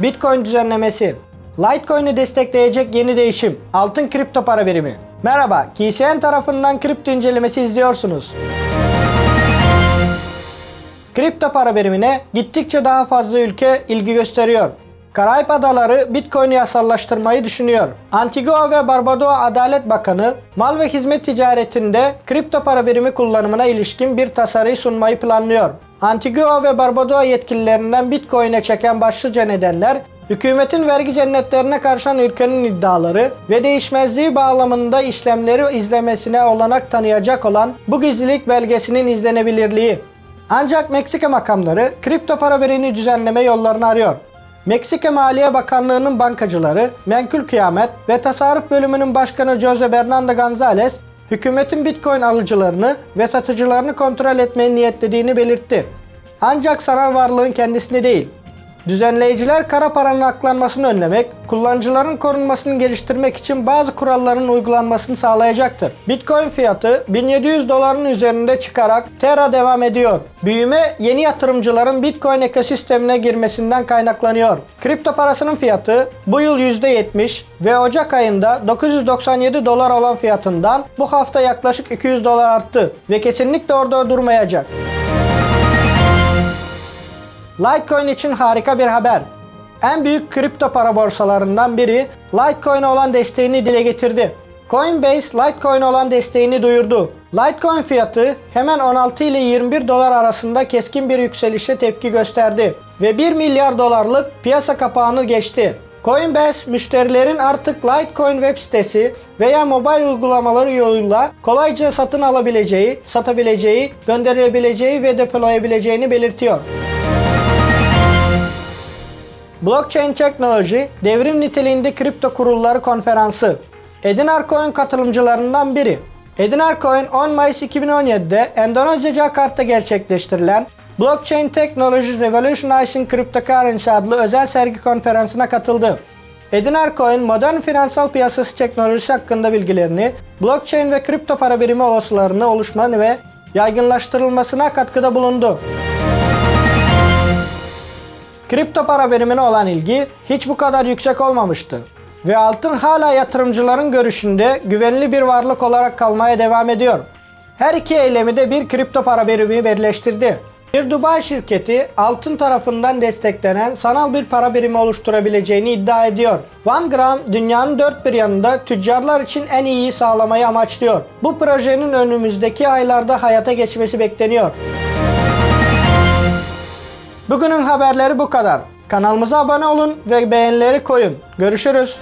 Bitcoin düzenlemesi. Litecoin'i destekleyecek yeni değişim. Altın kripto para birimi. Merhaba, KCN tarafından kripto incelemesi izliyorsunuz. Kripto para birimine gittikçe daha fazla ülke ilgi gösteriyor. Karayip Adaları Bitcoin'i yasallaştırmayı düşünüyor. Antigua ve Barbadoa Adalet Bakanı mal ve hizmet ticaretinde kripto para birimi kullanımına ilişkin bir tasarıyı sunmayı planlıyor. Antigua ve Barbadoa yetkililerinden Bitcoin'e çeken başlıca nedenler hükümetin vergi cennetlerine karşılan ülkenin iddiaları ve değişmezliği bağlamında işlemleri izlemesine olanak tanıyacak olan bu gizlilik belgesinin izlenebilirliği. Ancak Meksika makamları kripto para birimini düzenleme yollarını arıyor. Meksika Maliye Bakanlığı'nın bankacıları, Menkul Kıyamet ve Tasarruf Bölümünün Başkanı Jose Bernardo Gonzalez, hükümetin Bitcoin alıcılarını ve satıcılarını kontrol etmeye niyetlediğini belirtti. Ancak sanal varlığın kendisini değil, Düzenleyiciler kara paranın aklanmasını önlemek, kullanıcıların korunmasını geliştirmek için bazı kuralların uygulanmasını sağlayacaktır. Bitcoin fiyatı 1700 doların üzerinde çıkarak Terra devam ediyor. Büyüme yeni yatırımcıların Bitcoin ekosistemine girmesinden kaynaklanıyor. Kripto parasının fiyatı bu yıl %70 ve Ocak ayında 997 dolar olan fiyatından bu hafta yaklaşık 200 dolar arttı ve kesinlikle orada durmayacak. Litecoin için harika bir haber. En büyük kripto para borsalarından biri Litecoin'e olan desteğini dile getirdi. Coinbase Litecoin olan desteğini duyurdu. Litecoin fiyatı hemen 16 ile 21 dolar arasında keskin bir yükselişe tepki gösterdi ve 1 milyar dolarlık piyasa kapağını geçti. Coinbase müşterilerin artık Litecoin web sitesi veya mobil uygulamaları yoluyla kolayca satın alabileceği, satabileceği, gönderebileceği ve depolayabileceğini belirtiyor. Blockchain Technology Devrim Niteliğinde Kripto Kurulları Konferansı Edinar Coin katılımcılarından biri. Edinar Coin 10 Mayıs 2017'de Endonezya Jakarta gerçekleştirilen Blockchain Technology Revolutionizing Cryptocurrency adlı özel sergi konferansına katıldı. Edinar Coin modern finansal piyasası teknolojisi hakkında bilgilerini, blockchain ve kripto para birimi olasılıklarını oluşma ve yaygınlaştırılmasına katkıda bulundu. Kripto para birimine olan ilgi hiç bu kadar yüksek olmamıştı. Ve altın hala yatırımcıların görüşünde güvenli bir varlık olarak kalmaya devam ediyor. Her iki eylemi de bir kripto para birimi birleştirdi. Bir Dubai şirketi altın tarafından desteklenen sanal bir para birimi oluşturabileceğini iddia ediyor. One Gram dünyanın dört bir yanında tüccarlar için en iyiyi sağlamayı amaçlıyor. Bu projenin önümüzdeki aylarda hayata geçmesi bekleniyor. Bugünün haberleri bu kadar. Kanalımıza abone olun ve beğenileri koyun. Görüşürüz.